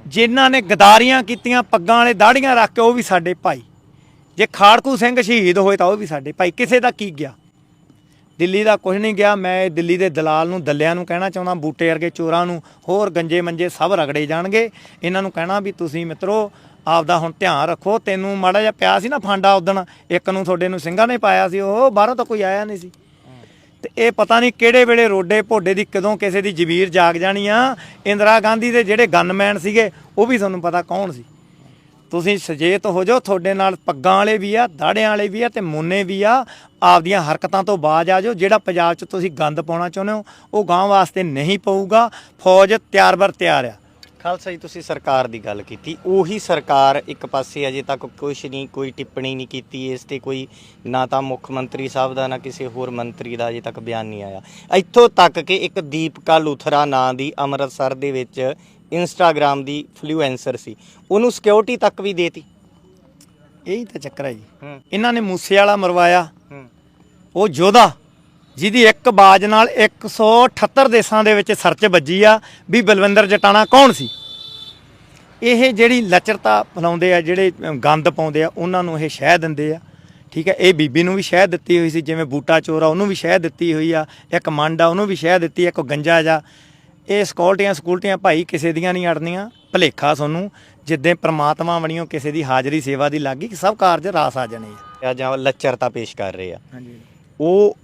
ਜਿਨ੍ਹਾਂ ਨੇ ਗਦਾਰੀਆਂ ਕੀਤੀਆਂ, ਪੱਗਾਂ ਵਾਲੇ ਦਾੜੀਆਂ ਰੱਖ ਕੇ ਉਹ ਵੀ ਸਾਡੇ ਭਾਈ। ਜੇ ਖਾੜਕੂ ਸਿੰਘ ਸ਼ਹੀਦ ਹੋਏ ਤਾਂ ਉਹ ਵੀ ਸਾਡੇ ਭਾਈ। ਕਿਸੇ ਦਾ ਕੀ ਗਿਆ? ਦਿੱਲੀ ਦਾ ਕੁਝ ਨਹੀਂ ਗਿਆ। ਮੈਂ ਦਿੱਲੀ ਦੇ ਦਲਾਲ ਨੂੰ, ਦੱਲਿਆਂ ਨੂੰ ਕਹਿਣਾ ਚਾਹੁੰਦਾ, ਬੂਟੇ ਵਰਗੇ ਚੋਰਾਂ ਨੂੰ, ਹੋਰ ਗੰਜੇ ਮੰਜੇ ਸਭ ਰਗੜੇ ਜਾਣਗੇ। ਇਹਨਾਂ ਨੂੰ ਕਹਿਣਾ ਵੀ ਤੁਸੀਂ ਮਿੱਤਰੋ, ਆਪਦਾ ਹੁਣ ਧਿਆਨ ਰੱਖੋ। ਤੈਨੂੰ ਮਾੜਾ ਜਿਹਾ ਪਿਆ ਸੀ ਨਾ ਫਾਂਡਾ ਉਦਣ। ਇੱਕ ਨੂੰ ਤੁਹਾਡੇ ਨੂੰ ਸਿੰਘਾਂ ਨੇ ਪਾਇਆ ਸੀ। ਉਹ ਬਾਹਰੋਂ ਤਾਂ ਕੋਈ ਆਇਆ ਨਹੀਂ ਸੀ। ਤੇ ਇਹ ਪਤਾ ਨਹੀਂ ਕਿਹੜੇ ਵੇਲੇ ਰੋਡੇ ਭੋਡੇ ਦੀ ਕਦੋਂ ਕਿਸੇ ਦੀ ਜ਼ਮੀਰ ਜਾਗ ਜਾਣੀ ਆ। ਇੰਦਰਾ ਗਾਂਧੀ ਦੇ ਜਿਹੜੇ ਗਨਮੈਨ ਸੀਗੇ, ਉਹ ਵੀ ਤੁਹਾਨੂੰ ਪਤਾ ਕੌਣ ਸੀ। ਤੁਸੀਂ ਸੁਚੇਤ ਹੋ ਜਾਓ, ਤੁਹਾਡੇ ਨਾਲ ਪੱਗਾਂ ਵਾਲੇ ਵੀ ਆ, ਦਾੜਿਆਂ ਵਾਲੇ ਵੀ ਆ ਤੇ ਮੋਨੇ ਵੀ ਆ। ਆਪਦੀਆਂ ਹਰਕਤਾਂ ਤੋਂ ਬਾਜ ਆ ਜਾਓ, ਜਿਹੜਾ ਪੰਜਾਬ 'ਚ ਤੁਸੀਂ ਗੰਦ ਪਾਉਣਾ ਚਾਹੁੰਦੇ ਹੋ, ਉਹ ਗਾਂ ਵਾਸਤੇ ਨਹੀਂ ਪਊਗਾ। ਫੌਜ ਤਿਆਰ ਬਰ ਤਿਆਰ ਆ। ਖਾਲਸਾ ਜੀ ਤੁਸੀਂ ਸਰਕਾਰ ਦੀ ਗੱਲ ਕੀਤੀ। ਉਹੀ ਸਰਕਾਰ ਇੱਕ ਪਾਸੇ ਅਜੇ ਤੱਕ ਕੁਝ ਨਹੀਂ ਕੋਈ ਟਿੱਪਣੀ ਨਹੀਂ ਕੀਤੀ। ਇਸ ਤੇ ਕੋਈ ਨਾ ਤਾਂ ਮੁੱਖ ਮੰਤਰੀ ਸਾਹਿਬ ਦਾ ਨਾ ਕਿਸੇ ਹੋਰ ਮੰਤਰੀ ਦਾ ਅਜੇ ਤੱਕ ਬਿਆਨ ਨਹੀਂ ਆਇਆ। ਇੱਥੋਂ ਤੱਕ ਕਿ ਇੱਕ ਦੀਪਕਾ ਲੂਥਰਾ ਨਾਂ ਦੀ ਅੰਮ੍ਰਿਤਸਰ ਦੇ ਵਿੱਚ ਇੰਸਟਾਗ੍ਰam ਦੀ ਫਲੂਐਂਸਰ ਸੀ। ਉਹਨੂੰ ਸਿਕਿਉਰਿਟੀ ਤੱਕ ਵੀ ਦੇਤੀ। ਇਹੀ ਤਾਂ ਚੱਕਰ ਹੈ ਜੀ। ਇਹਨਾਂ ਨੇ ਮੂਸੇ ਵਾਲਾ ਮਰਵਾਇਆ ਉਹ ਯੋਧਾ। ਜਿਹਦੀ ਇੱਕ ਬਾਜ ਨਾਲ 178 ਦੇਸ਼ਾਂ ਦੇ ਵਿੱਚ ਸਰਚ ਵੱਜੀ ਆ ਵੀ ਬਲਵਿੰਦਰ ਜਟਾਣਾ ਕੌਣ ਸੀ? ਇਹ ਜਿਹੜੀ ਲਚਰਤਾ ਫਲਾਉਂਦੇ ਆ ਜਿਹੜੇ ਗੰਦ ਪਾਉਂਦੇ ਆ ਉਹਨਾਂ ਨੂੰ ਇਹ ਸ਼ਹਿ ਦਿੰਦੇ ਆ। ਠੀਕ ਹੈ ਇਹ ਬੀਬੀ ਨੂੰ ਵੀ ਸ਼ਹਿ ਦਿੱਤੀ ਹੋਈ ਸੀ ਜਿਵੇਂ ਬੂਟਾ ਚੋਰ ਆ ਉਹਨੂੰ ਵੀ ਸ਼ਹਿ ਦਿੱਤੀ ਹੋਈ ਆ ਇੱਕ ਮੰਡ ਆ ਉਹਨੂੰ ਵੀ ਸ਼ਹਿ ਦਿੱਤੀ ਆ, ਇੱਕ ਗੰਜਾ ਜਾ। ਇਹ ਸਕਿਉਰਟੀਆਂ ਸਕੂਲਟੀਆਂ ਭਾਈ ਕਿਸੇ ਦੀਆਂ ਨਹੀਂ ਅੜਨੀਆਂ ਭਲੇਖਾ ਤੁਹਾਨੂੰ ਜਿੱਦਾਂ ਪ੍ਰਮਾਤਮਾ ਬਣੀਓ ਕਿਸੇ ਦੀ ਹਾਜ਼ਰੀ ਸੇਵਾ ਦੀ ਲੱਗੀ ਕਿ ਸਭ ਕਾਰਜ ਰਾਸ ਆ ਜਾਣੇ ਆ। ਆ ਜਾਂ ਲੱਚਰਤਾ ਪੇਸ਼ ਕਰ ਰਹੇ ਆ। ਹਾਂਜੀ। ਉਹ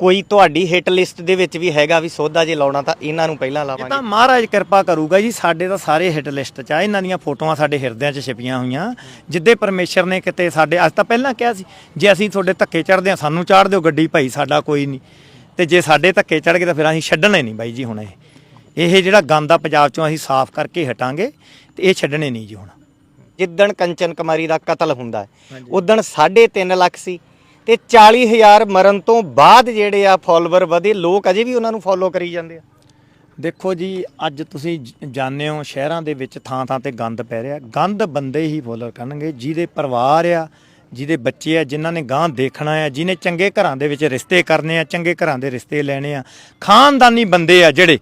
ਕੋਈ ਤੁਹਾਡੀ ਹਿੱਟ ਲਿਸਟ ਦੇ ਵਿੱਚ ਵੀ ਹੈਗਾ ਵੀ ਸੋਧਾ ਜੇ ਲਾਉਣਾ ਤਾਂ ਇਹਨਾਂ ਨੂੰ ਪਹਿਲਾਂ ਇਹ ਤਾਂ ਲਾਵਾਂਗੇ ਮਹਾਰਾਜ ਕਿਰਪਾ ਕਰੂਗਾ ਜੀ ਸਾਡੇ ਤਾਂ ਸਾਰੇ ਹਿੱਟ ਲਿਸਟ 'ਚ ਆ ਇਹਨਾਂ ਦੀਆਂ ਫੋਟੋਆਂ ਸਾਡੇ ਹਿਰਦਿਆਂ 'ਚ ਛਪੀਆਂ ਹੋਈਆਂ। ਜਿੱਦੇ ਪਰਮੇਸ਼ਰ ਨੇ ਕਿਤੇ ਸਾਡੇ ਅੱਜ ਤਾਂ ਪਹਿਲਾਂ ਕਿਹਾ ਸੀ ਜੇ ਅਸੀਂ ਤੁਹਾਡੇ ਧੱਕੇ ਚੜਦੇ ਆ ਸਾਨੂੰ ਚਾੜ ਦਿਓ ਗੱਡੀ ਭਾਈ ਸਾਡਾ ਕੋਈ ਨਹੀਂ। ਤੇ ਜੇ ਸਾਡੇ ਧੱਕੇ ਚੜ ਗਏ ਤਾਂ ਫਿਰ ਅਸੀਂ ਛੱਡਣੇ ਨਹੀਂ ਬਾਈ ਜੀ ਹੁਣ ਇਹ। ਇਹ ਜਿਹੜਾ ਗੰਦ ਆ ਪੰਜਾਬ 'ਚੋਂ ਅਸੀਂ ਸਾਫ਼ ਕਰਕੇ ਹਟਾਂਗੇ ਤੇ ਇਹ ਛੱਡਣੇ ਨਹੀਂ ਜੀ ਹੁਣ। ਜਿੱਦਣ ਕੰਚਨ ਕੁਮਾਰੀ ਦਾ ਕਤਲ ਹੁੰਦਾ ਹੈ ਉਦਣ 3.5 ਲੱਖ ਸੀ ਤੇ 40000 ਮਰਨ ਤੋਂ ਬਾਅਦ ਜਿਹੜੇ ਆ ਫਾਲੋਅਰ ਵਧੇ, ਲੋਕ ਅਜੇ ਵੀ ਉਹਨਾਂ ਨੂੰ ਫੋਲੋ ਕਰੀ ਜਾਂਦੇ ਆ। ਦੇਖੋ ਜੀ, ਅੱਜ ਤੁਸੀਂ ਜ- ਜਾਣਦੇ ਹੋ, ਸ਼ਹਿਰਾਂ ਦੇ ਵਿੱਚ ਥਾਂ ਥਾਂ ਤੇ ਗੰਦ ਪੈ ਰਿਹਾ। ਗੰਦ ਬੰਦੇ ਹੀ ਫੋਲੋ ਕਰਨਗੇ, ਜਿਹਦੇ ਪਰਿਵਾਰ ਆ, ਜਿਹਦੇ ਬੱਚੇ ਆ, ਜਿਨ੍ਹਾਂ ਨੇ ਗਾਂ ਦੇਖਣਾ ਆ, ਜਿਹਨੇ ਚੰਗੇ ਘਰਾਂ ਦੇ ਵਿੱਚ ਰਿਸ਼ਤੇ ਕਰਨੇ ਆ, ਚੰਗੇ ਘਰਾਂ ਦੇ ਰਿਸ਼ਤੇ ਲੈਣੇ ਆ। ਖਾਨਦਾਨੀ ਬੰਦੇ ਆ ਜਿਹੜੇ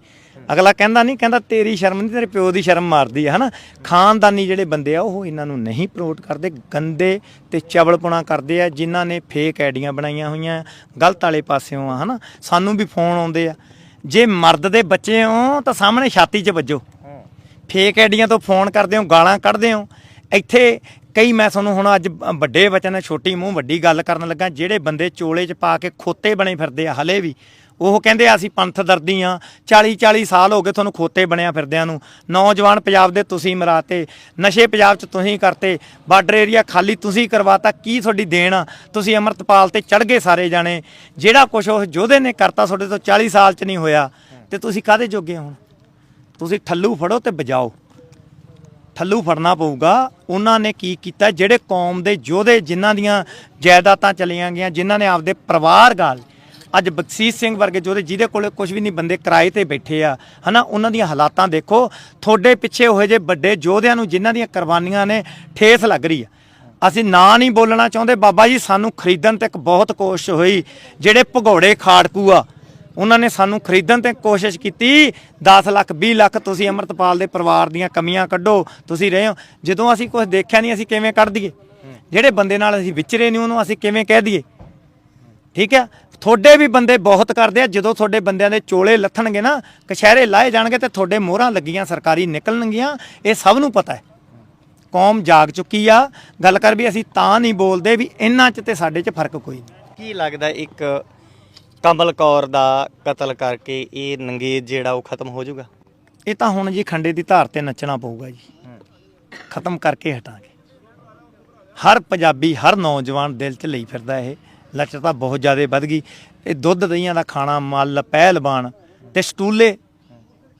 ਅਗਲਾ ਕਹਿੰਦਾ ਨਹੀਂ, ਕਹਿੰਦਾ ਤੇਰੀ ਸ਼ਰਮ ਨਹੀਂ, ਤੇਰੇ ਪਿਓ ਦੀ ਸ਼ਰਮ ਮਾਰਦੀ ਹੈ ਹਨਾ? ਖਾਨਦਾਨੀ ਜਿਹੜੇ ਬੰਦੇ ਆ, ਉਹ ਇਹਨਾਂ ਨੂੰ ਨਹੀਂ ਪ੍ਰਮੋਟ ਕਰਦੇ, ਗੰਦੇ ਤੇ ਚਵਲਪੁਣਾ ਕਰਦੇ ਆ, ਜਿਨ੍ਹਾਂ ਨੇ ਫੇਕ ਆਈਡੀਆਂ ਬਣਾਈਆਂ ਹੋਈਆਂ, ਗਲਤ ਵਾਲੇ ਪਾਸਿਓਂ ਆ, ਹਨਾ? ਸਾਨੂੰ ਵੀ ਫੋਨ ਆਉਂਦੇ ਆ। ਜੇ ਮਰਦ ਦੇ ਬੱਚੇ ਹੋ, ਤਾਂ ਸਾਹਮਣੇ ਛਾਤੀ 'ਚ ਵੱਜੋ। ਫੇਕ ਆਈਡੀਆਂ ਤੋਂ ਫੋਨ ਕਰਦੇ ਹੋ, ਗਾਲਾਂ ਕੱਢਦੇ ਹੋ। ਇੱਥੇ ਕਈ, ਮੈਂ ਤੁਹਾਨੂੰ ਹੁਣ ਅੱਜ ਵੱਡੇ ਬਚਨ ਛੋਟੀ ਮੂੰਹ ਵੱਡੀ ਗੱਲ ਕਰਨ ਲੱਗਾ, ਜਿਹੜੇ ਬੰਦੇ ਚੋਲੇ 'ਚ ਪਾ ਕੇ ਖੋਤੇ ਬਣੇ ਫਿਰਦੇ ਆ, ਹਲੇ ਵੀ ਉਹ ਕਹਿੰਦੇ ਆ ਅਸੀਂ ਪੰਥ ਦਰਦੀ ਆ 40 40 ਸਾਲ ਹੋ ਗਏ ਤੁਹਾਨੂੰ ਖੋਤੇ ਬਣਿਆ ਫਿਰਦਿਆਂ ਨੂੰ। ਨੌਜਵਾਨ ਪੰਜਾਬ ਦੇ ਤੁਸੀਂ ਮਰਾਤੇ, ਨਸ਼ੇ ਪੰਜਾਬ 'ਚ ਤੁਸੀਂ ਕਰਤੇ, ਬਾਰਡਰ ਏਰੀਆ ਖਾਲੀ ਤੁਸੀਂ ਕਰਵਾਤਾ, ਕੀ ਤੁਹਾਡੀ ਦੇਣ ਆ? ਤੁਸੀਂ ਅਮਰਤਪਾਲ ਤੇ ਚੜ ਗਏ ਸਾਰੇ ਜਾਣੇ। ਜਿਹੜਾ ਕੁਝ ਉਹ ਯੋਧੇ ਨੇ ਕਰਤਾ ਤੁਹਾਡੇ ਤੋਂ 40 ਸਾਲ 'ਚ ਨਹੀਂ ਹੋਇਆ। ਤੇ ਤੁਸੀਂ ਕਾਹਦੇ ਜੋਗੇ ਹੁਣ? ਤੁਸੀਂ ਠੱਲੂ ਫੜੋ ਤੇ ਬਜਾਓ ਠੱਲੂ ਫੜਨਾ ਪਊਗਾ। ਉਹਨਾਂ ਨੇ ਕੀ ਕੀਤਾ? ਜਿਹੜੇ ਕੌਮ ਦੇ ਯੋਧੇ ਜਿਨ੍ਹਾਂ ਦੀਆਂ ਜਾਇਦਾਦਾਂ ਚਲੀਆਂ ਗਈਆਂ, ਜਿਨ੍ਹਾਂ ਨੇ ਆਪਦੇ ਪਰਿਵਾਰ ਗਾਲ ਅੱਜ ਬਖਸ਼ੀਸ਼ ਸਿੰਘ ਵਰਗੇ ਯੋਧੇ ਜਿਹਦੇ ਕੋਲ ਕੁਝ ਵੀ ਨਹੀਂ ਬੰਦੇ ਕਿਰਾਏ ਤੇ ਬੈਠੇ ਆ, ਹਨਾ, ਉਹਨਾਂ ਦੀਆਂ ਹਾਲਾਤਾਂ ਦੇਖੋ, ਤੁਹਾਡੇ ਪਿੱਛੇ ਹੋਏ ਜੇ ਵੱਡੇ ਯੋਧਿਆਂ ਨੂੰ ਜਿਨ੍ਹਾਂ ਦੀਆਂ ਕੁਰਬਾਨੀਆਂ ਨੇ ਠੇਸ ਲੱਗ ਰਹੀ ਆ। ਅਸੀਂ ਨਾਂ ਨਹੀਂ ਬੋਲਣਾ ਚਾਹੁੰਦੇ, ਬਾਬਾ ਜੀ ਸਾਨੂੰ ਖਰੀਦਣ ਤੇ ਬਹੁਤ ਕੋਸ਼ਿਸ਼ ਹੋਈ, ਜਿਹੜੇ ਭਗੌੜੇ ਖਾੜਕੂ ਆ, ਉਹਨਾਂ ਨੇ ਸਾਨੂੰ ਖਰੀਦਣ ਤੇ ਕੋਸ਼ਿਸ਼ ਕੀਤੀ 10 ਲੱਖ 20 ਲੱਖ ਤੁਸੀਂ ਅਮਰਤਪਾਲ ਦੇ ਪਰਿਵਾਰ ਦੀਆਂ ਕਮੀਆਂ ਕੱਢੋ, ਤੁਸੀਂ ਰਹੇ ਹੋ, ਜਦੋਂ ਅਸੀਂ ਕੁਝ ਦੇਖਿਆ ਨਹੀਂ, ਅਸੀਂ ਕਿਵੇਂ ਕੱਢ ਦਈਏ? ਜਿਹੜੇ ਬੰਦੇ ਨਾਲ ਅਸੀਂ ਵਿਚਰੇ ਨਹੀਂ, ਉਹਨੂੰ ਅਸੀਂ ਕਿਵੇਂ ਕਹਿ ਦਈਏ? ਠੀਕ ਹੈ? ਤੁਹਾਡੇ ਵੀ ਬੰਦੇ ਬਹੁਤ ਕਰਦੇ ਆ। ਜਦੋਂ ਤੁਹਾਡੇ ਬੰਦਿਆਂ ਦੇ ਚੋਲੇ ਲੱਥਣਗੇ ਨਾ ਕਸ਼ਹਿਰੇ ਲਾਏ ਜਾਣਗੇ ਤੇ ਤੁਹਾਡੇ ਮੋਹਰਾਂ ਲੱਗੀਆਂ ਸਰਕਾਰੀ ਨਿਕਲਣਗੀਆਂ। ਇਹ ਸਭ ਨੂੰ ਪਤਾ ਹੈ। ਕੌਮ ਜਾਗ ਚੁੱਕੀ ਆ। ਗੱਲ ਕਰ ਵੀ ਅਸੀਂ ਤਾਂ ਨਹੀਂ ਬੋਲਦੇ ਵੀ ਇਹਨਾਂ 'ਚ ਤੇ ਸਾਡੇ 'ਚ ਫ਼ਰਕ ਕੋਈ ਨਹੀਂ। ਕੀ ਲੱਗਦਾ ਇੱਕ ਕਮਲ ਕੌਰ ਦਾ ਕਤਲ ਕਰਕੇ ਇਹ ਨੰਗੇਜ ਜਿਹੜਾ ਉਹ ਖਤਮ ਹੋ ਜਾਊਗਾ? ਇਹ ਤਾਂ ਹੁਣ ਜੀ ਖੰਡੇ ਦੀ ਧਾਰ ਤੇ ਨੱਚਣਾ ਪਊਗਾ ਜੀ। ਖਤਮ ਕਰਕੇ ਹਟਾਂਗੇ। ਹਰ ਪੰਜਾਬੀ ਹਰ ਨੌਜਵਾਨ ਦਿਲ 'ਚ ਲਈ ਫਿਰਦਾ ਇਹ। ਲੱਚਰਤਾ ਬਹੁਤ ਜ਼ਿਆਦਾ ਵੱਧ ਗਈ। ਇਹ ਦੁੱਧ ਦਹੀਆਂ ਦਾ ਖਾਣਾ ਮੱਲ, ਪਹਿਲਵਾਨ ਤੇ ਸਟੂਲੇ।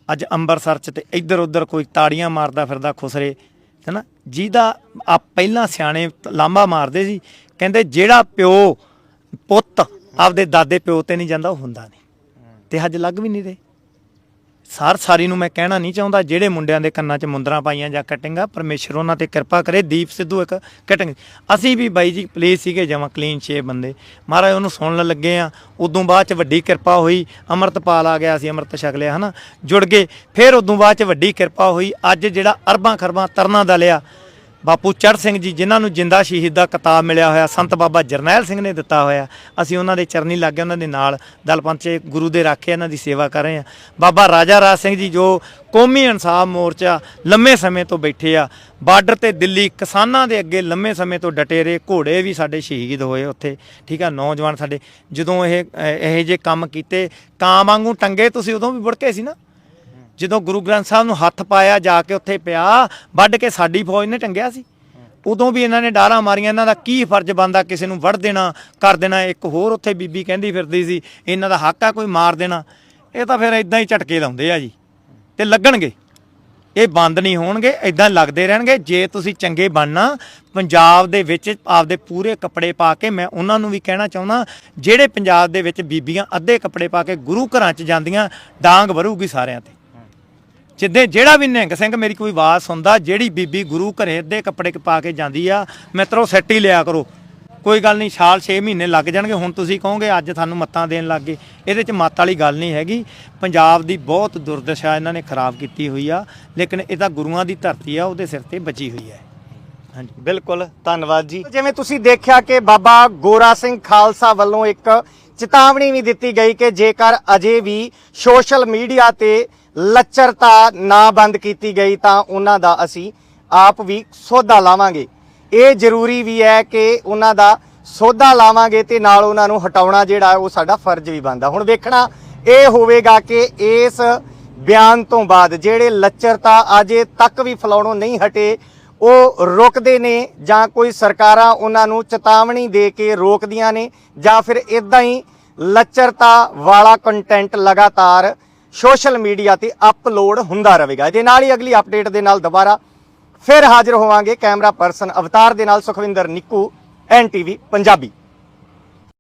ਅੱਜ ਅੰਮ੍ਰਿਤਸਰ 'ਚ ਤੇ ਇੱਧਰ ਉੱਧਰ ਕੋਈ ਤਾੜੀਆਂ ਮਾਰਦਾ ਫਿਰਦਾ ਖੁਸਰੇ ਹੈਨਾ ਜਿਹਦਾ ਆ ਪਹਿਲਾਂ ਸਿਆਣੇ ਲਾਂਬਾ ਮਾਰਦੇ ਸੀ, ਕਹਿੰਦੇ ਜਿਹੜਾ ਪਿਓ ਪੁੱਤ ਆਪਦੇ ਦਾਦੇ ਪਿਓ ਤੇ ਨਹੀਂ ਜਾਂਦਾ, ਉਹ ਹੁੰਦਾ ਨਹੀਂ। ਤੇ ਅੱਜ ਲੱਗ ਵੀ ਨਹੀਂ ਰਹੇ। ਸਾਰ ਸਾਰੀ ਨੂੰ ਮੈਂ ਕਹਿਣਾ ਨਹੀਂ ਚਾਹੁੰਦਾ ਜਿਹੜੇ ਮੁੰਡਿਆਂ ਦੇ ਕੰਨਾਂ 'ਚ ਮੁੰਦਰਾਂ ਪਾਈਆਂ ਜਾਂ ਕਟਿੰਗਾਂ, ਪਰਮੇਸ਼ਰ ਉਹਨਾਂ ਤੇ ਕਿਰਪਾ ਕਰੇ, ਦੀਪ ਸਿੱਧੂ ਇੱਕ ਕਟਿੰਗ। ਅਸੀਂ ਵੀ ਬਾਈ ਜੀ ਪਲੀਜ਼ ਸੀਗੇ ਜਮਾ ਕਲੀਨ ਛੇ ਬੰਦੇ। ਮਹਾਰਾਜ ਉਹਨੂੰ ਸੁਣਨ ਲੱਗੇ ਆ। ਉਦੋਂ ਬਾਅਦ ਚ ਵੱਡੀ ਕਿਰਪਾ ਹੋਈ, ਅੰਮ੍ਰਿਤਪਾਲ ਆ ਗਿਆ ਸੀ ਅੰਮ੍ਰਿਤ ਛਕ ਲਿਆ, ਹਨਾ? ਜੁੜ ਗਏ। ਫਿਰ ਉਦੋਂ ਬਾਅਦ ਚ ਵੱਡੀ ਕਿਰਪਾ ਹੋਈ, ਅੱਜ ਜਿਹੜਾ ਅਰਬਾਂ ਖਰਬਾਂ ਤਰਨਾ ਦਾ ਲਿਆ। ਬਾਪੂ ਚੜ੍ਹ ਸਿੰਘ ਜੀ, ਜਿਨ੍ਹਾਂ ਨੂੰ ਜਿੰਦਾ ਸ਼ਹੀਦ ਦਾ ਕਿਤਾਬ ਮਿਲਿਆ ਹੋਇਆ, ਸੰਤ ਬਾਬਾ ਜਰਨੈਲ ਸਿੰਘ ਨੇ ਦਿੱਤਾ ਹੋਇਆ। ਅਸੀਂ ਉਹਨਾਂ ਦੇ ਚਰਨੀ ਲੱਗੇ ਉਹਨਾਂ ਦੇ ਨਾਲ ਦਲਪੰਥ 'ਚ ਗੁਰੂ ਦੇ ਰਾਖੇ ਇਹਨਾਂ ਦੀ ਸੇਵਾ ਕਰ ਰਹੇ ਆ ਬਾਬਾ ਰਾਜਾ ਰਾਜ ਸਿੰਘ ਜੀ ਜੋ ਕੌਮੀ ਇਨਸਾਫ ਮੋਰਚਾ ਲੰਮੇ ਸਮੇਂ ਤੋਂ ਬੈਠੇ ਆ, ਬਾਰਡਰ ਤੇ ਦਿੱਲੀ ਕਿਸਾਨਾਂ ਦੇ ਅੱਗੇ ਲੰਮੇ ਸਮੇਂ ਤੋਂ ਡਟੇ ਰਹੇ, ਘੋੜੇ ਵੀ ਸਾਡੇ ਸ਼ਹੀਦ ਹੋਏ ਉੱਥੇ। ਠੀਕ ਆ, ਨੌਜਵਾਨ ਸਾਡੇ, ਜਦੋਂ ਇਹ ਇਹ ਜੇ ਕੰਮ ਕੀਤੇ, ਕਾਂ ਵਾਂਗੂ ਟੰਗੇ ਤੁਸੀਂ, ਉਦੋਂ ਵੀ ਬੁੜਕੇ ਸੀ ਨਾ? ਜਦੋਂ ਗੁਰੂ ਗ੍ਰੰਥ ਸਾਹਿਬ ਨੂੰ ਹੱਥ ਪਾਇਆ ਜਾ ਕੇ ਉੱਥੇ ਪਿਆ, ਵੱਢ ਕੇ ਸਾਡੀ ਫੌਜ ਨੇ ਟੰਗਿਆ ਸੀ। ਉਦੋਂ ਵੀ ਇਹਨਾਂ ਨੇ ਡਾਰਾਂ ਮਾਰੀਆਂ, ਇਹਨਾਂ ਦਾ ਕੀ ਫਰਜ਼ ਬੰਦਾ ਕਿਸੇ ਨੂੰ ਵੜ ਦੇਣਾ, ਕਰ ਦੇਣਾ, ਇੱਕ ਹੋਰ ਉੱਥੇ ਬੀਬੀ ਕਹਿੰਦੀ ਫਿਰਦੀ ਸੀ, ਇਹਨਾਂ ਦਾ ਹੱਕ ਆ ਕੋਈ ਮਾਰ ਦੇਣਾ। ਇਹ ਤਾਂ ਫਿਰ ਇਦਾਂ ਹੀ ਝਟਕੇ ਲਾਉਂਦੇ ਆ ਜੀ, ਤੇ ਲੱਗਣਗੇ। ਇਹ ਬੰਦ ਨਹੀਂ ਹੋਣਗੇ ਇਦਾਂ ਲੱਗਦੇ ਰਹਿਣਗੇ। ਜੇ ਤੁਸੀਂ ਚੰਗੇ ਬਣਨਾ, ਪੰਜਾਬ ਦੇ ਵਿੱਚ ਆਪਦੇ ਪੂਰੇ ਕੱਪੜੇ ਪਾ ਕੇ, ਮੈਂ ਉਹਨਾਂ ਨੂੰ ਵੀ ਕਹਿਣਾ ਚਾਹੁੰਦਾ, ਜਿਹੜੇ ਪੰਜਾਬ ਦੇ ਵਿੱਚ ਬੀਬੀਆਂ ਅੱਧੇ ਕੱਪੜੇ ਪਾ ਕੇ ਗੁਰੂ ਘਰਾਂ 'ਚ ਜਾਂਦੀਆਂ, ਡਾਂਗ ਵਰੂਗੀ ਸਾਰਿਆਂ ਤੇ। ਜਿੱਦੇ ਜਿਹੜਾ ਵੀ ਨਿਹੰਗ ਸਿੰਘ ਮੇਰੀ ਕੋਈ ਆਵਾਜ਼ ਸੁਣਦਾ ਜਿਹੜੀ ਬੀਬੀ ਗੁਰੂ ਘਰੇ ਅੱਧੇ ਕੱਪੜੇ ਪਾ ਕੇ ਜਾਂਦੀ ਆ ਮਿੱਤਰੋ ਸੈੱਟ ਹੀ ਲਿਆ ਕਰੋ। ਕੋਈ ਗੱਲ ਨਹੀਂ ਸਾਲ 6 ਮਹੀਨੇ ਲੱਗ ਜਾਣਗੇ ਹੁਣ ਤੁਸੀਂ ਕਹੋਗੇ ਅੱਜ ਤੁਹਾਨੂੰ ਮੱਤਾਂ ਦੇਣ ਲੱਗ ਗਏ। ਇਹਦੇ 'ਚ ਮੱਤ ਵਾਲੀ ਗੱਲ ਨਹੀਂ ਹੈਗੀ। ਪੰਜਾਬ ਦੀ ਬਹੁਤ ਦੁਰਦਸ਼ਾ ਇਹਨਾਂ ਨੇ ਖਰਾਬ ਕੀਤੀ ਹੋਈ ਆ ਲੇਕਿਨ ਇਹ ਤਾਂ ਗੁਰੂਆਂ ਦੀ ਧਰਤੀ ਆ ਉਹਦੇ ਸਿਰ ਤੇ ਬਚੀ ਹੋਈ ਹੈ। ਹਾਂਜੀ ਬਿਲਕੁਲ ਧੰਨਵਾਦ ਜੀ। ਜਿਵੇਂ ਤੁਸੀਂ ਦੇਖਿਆ ਕਿ ਬਾਬਾ ਗੋਰਾ ਸਿੰਘ ਖਾਲਸਾ ਵੱਲੋਂ ਇੱਕ ਚੇਤਾਵਨੀ ਵੀ ਦਿੱਤੀ ਗਈ ਕਿ ਜੇਕਰ ਅਜੇ ਵੀ ਸੋਸ਼ਲ ਮੀਡੀਆ ਤੇ ਲੱਚਰਤਾ ਨਾ ਬੰਦ ਕੀਤੀ ਗਈ ਤਾਂ ਉਹਨਾਂ ਦਾ ਅਸੀਂ ਆਪ ਵੀ ਸੋਧਾ ਲਾਵਾਂਗੇ। ਇਹ ਜ਼ਰੂਰੀ ਵੀ ਹੈ ਕਿ ਉਹਨਾਂ ਦਾ ਸੋਧਾ ਲਾਵਾਂਗੇ ਤੇ ਨਾਲ ਉਹਨਾਂ ਨੂੰ ਹਟਾਉਣਾ ਜਿਹੜਾ ਉਹ ਸਾਡਾ ਫਰਜ਼ ਵੀ ਬਣਦਾ। ਹੁਣ ਵੇਖਣਾ ਇਹ ਹੋਵੇਗਾ ਕਿ ਇਸ ਬਿਆਨ ਤੋਂ ਬਾਅਦ ਜਿਹੜੇ ਲੱਚਰਤਾ ਅਜੇ ਤੱਕ ਵੀ ਫਲਾਉਣੋਂ ਨਹੀਂ ਹਟੇ, ਉਹ ਰੁਕਦੇ ਨੇ ਜਾਂ ਕੋਈ ਸਰਕਾਰਾਂ ਉਹਨਾਂ ਨੂੰ ਚੇਤਾਵਨੀ ਦੇ ਕੇ ਰੋਕਦੀਆਂ ਨੇ ਜਾਂ ਫਿਰ ਇਦਾਂ ਹੀ ਲੱਚਰਤਾ ਵਾਲਾ ਕੰਟੈਂਟ ਲਗਾਤਾਰ ਸੋਸ਼ਲ ਮੀਡੀਆ ਤੇ ਅਪਲੋਡ ਹੁੰਦਾ ਰਹੇਗਾ। ਇਹਦੇ ਨਾਲ ਹੀ ਅਗਲੀ ਅਪਡੇਟ ਦੇ ਨਾਲ ਦੁਬਾਰਾ ਫਿਰ ਹਾਜ਼ਰ ਹੋਵਾਂਗੇ ਕੈਮਰਾ ਪਰਸਨ ਅਵਤਾਰ ਦੇ ਨਾਲ ਸੁਖਵਿੰਦਰ ਨਿੱਕੂ ਐਨਟੀਵੀ ਪੰਜਾਬੀ।